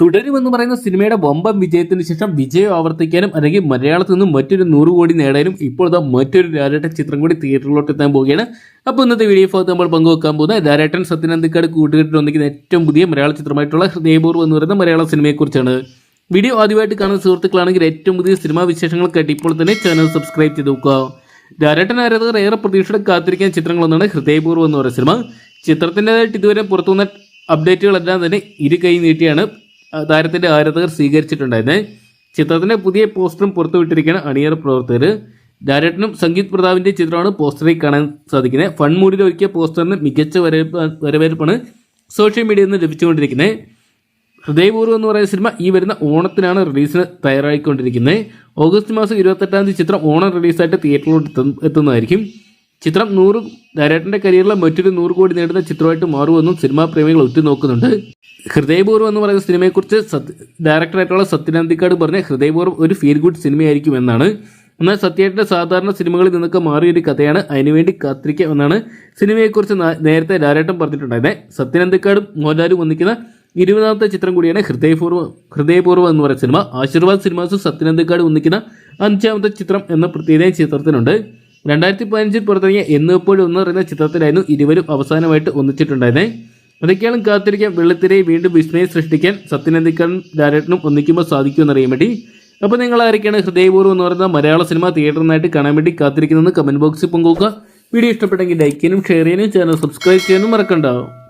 തുടരുമെന്ന് പറയുന്ന സിനിമയുടെ വമ്പൻ വിജയത്തിന് ശേഷം വിജയം ആവർത്തിക്കാനും അല്ലെങ്കിൽ മലയാളത്തിൽ നിന്നും മറ്റൊരു നൂറ് കോടി നേടാനും ഇപ്പോൾ ഇതാ മറ്റൊരു ലാലേട്ടൻ ചിത്രം കൂടി തിയേറ്ററിലോട്ട് എത്താൻ പോവുകയാണ്. അപ്പോൾ ഇന്നത്തെ വീഡിയോ ഭാഗത്ത് നമ്മൾ പങ്കുവെക്കാൻ പോകുന്നത് ലാലേട്ടൻ സത്യനന്ദിക്കാട് കൂട്ടുകെട്ടിൽ ഒന്നിക്കുന്ന ഏറ്റവും പുതിയ മലയാള ചിത്രമായിട്ടുള്ള ഹൃദയപൂർവം എന്ന് പറയുന്ന മലയാള സിനിമയെക്കുറിച്ചാണ്. വീഡിയോ ആദ്യമായിട്ട് കാണുന്ന സുഹൃത്തുക്കളാണെങ്കിൽ ഏറ്റവും പുതിയ സിനിമാ വിശേഷങ്ങൾക്കായിട്ട് ഇപ്പോൾ തന്നെ ചാനൽ സബ്സ്ക്രൈബ് ചെയ്ത് നോക്കുക ലാലേട്ടൻ ആരാധകർ ഏറെ പ്രതീക്ഷയോടെ കാത്തിരിക്കുന്ന ചിത്രങ്ങളൊന്നാണ് ഹൃദയപൂർവം എന്ന് പറയുന്ന സിനിമ. ചിത്രത്തിന്റെതായിട്ട് ഇതുവരെ പുറത്തുവന്ന അപ്ഡേറ്റുകളെല്ലാം തന്നെ ഇരു കൈ നീട്ടിയാണ്. താരത്തിന്റെ ആരാധകർ സ്വീകരിച്ചിട്ടുണ്ടായിരുന്നേ. ചിത്രത്തിന്റെ പുതിയ പോസ്റ്ററും പുറത്തുവിട്ടിരിക്കുകയാണ് അണിയർ പ്രവർത്തകർ ഡയറക്ടറും സംഗീത് പ്രതാപിന്റെ ചിത്രമാണ് പോസ്റ്ററിൽ കാണാൻ സാധിക്കുന്നത് ഫൺ മൂഡിൽ ഒരുക്കിയ പോസ്റ്ററിന് മികച്ച വരവേൽപ്പ് വരവേൽപ്പാണ് സോഷ്യൽ മീഡിയയിൽ നിന്ന് ലഭിച്ചുകൊണ്ടിരിക്കുന്നത് ഹൃദയപൂർവം എന്ന് പറയുന്ന സിനിമ ഈ വരുന്ന ഓണത്തിനാണ് റിലീസിന് തയ്യാറായിക്കൊണ്ടിരിക്കുന്നത് ഓഗസ്റ്റ് മാസം ഇരുപത്തെട്ടാം തീയതി ചിത്രം ഓണം റിലീസായിട്ട് തിയേറ്ററിലോട്ട് എത്തും- എത്തുന്നതായിരിക്കും. ചിത്രം നൂറ് ഡയറക്ടറിന്റെ കരിയറിലെ മറ്റൊരു നൂറ് കോടി നേടുന്ന ചിത്രമായിട്ട് മാറുമെന്നും സിനിമാ പ്രേമികൾ ഉറ്റുനോക്കുന്നുണ്ട് ഹൃദയപൂർവം എന്ന് പറയുന്ന സിനിമയെക്കുറിച്ച് സത് ഡയറക്ടറായിട്ടുള്ള സത്യനന്ദിക്കാട് പറഞ്ഞ ഹൃദയപൂർവം ഒരു ഫീൽ ഗുഡ് സിനിമയായിരിക്കും എന്നാണ്. എന്നാൽ സത്യേട്ടന്റെ സാധാരണ സിനിമകളിൽ നിന്നൊക്കെ മാറിയൊരു കഥയാണ് അതിനുവേണ്ടി കാത്തിരിക്കുക എന്നാണ് സിനിമയെക്കുറിച്ച് നേരത്തെ ലാലേട്ടൻ പറഞ്ഞിട്ടുണ്ടായിരുന്നത് സത്യനന്ദിക്കാടും മോഹൻലാലും ഒന്നിക്കുന്ന ഇരുപതാമത്തെ ചിത്രം കൂടിയാണ് ഹൃദയപൂർവം ഹൃദയപൂർവം എന്ന് പറയുന്ന സിനിമ ആശീർവാദ് സിനിമാസും സത്യനന്ദിക്കാട് ഒന്നിക്കുന്ന അഞ്ചാമത്തെ ചിത്രം എന്ന പ്രത്യേക ചിത്രത്തിനുണ്ട്. രണ്ടായിരത്തി പതിനഞ്ചിൽ പുറത്തിറങ്ങിയ എന്നെപ്പോഴും ഒന്ന് പറയുന്ന ചിത്രത്തിലായിരുന്നു ഇരുവരും അവസാനമായിട്ട് ഒന്നിച്ചിട്ടുണ്ടായിരുന്നത് അതൊക്കെയാണ് കാത്തിരിക്കാൻ വെള്ളത്തിരയെ വീണ്ടും വിസ്മയം സൃഷ്ടിക്കാൻ സത്യനന്ദിക്കൻ ഡയറക്ടറും ഒന്നിക്കുമ്പോൾ സാധിക്കുമെന്നറിയാൻ വേണ്ടി അപ്പോൾ നിങ്ങൾ ആരൊക്കെയാണ് ഹൃദയപൂർവം എന്ന് പറയുന്ന മലയാള സിനിമ തിയേറ്ററിനായിട്ട് കാണാൻ വേണ്ടി കാത്തിരിക്കുന്നതെന്ന് കമന്റ് ബോക്സിൽ പങ്കുവെക്കുക. വീഡിയോ ഇഷ്ടപ്പെട്ടെങ്കിൽ ലൈക്ക് ചെയ്യാനും ഷെയർ ചെയ്യാനും ചാനൽ സബ്സ്ക്രൈബ് ചെയ്യാനും മറക്കണ്ടാവും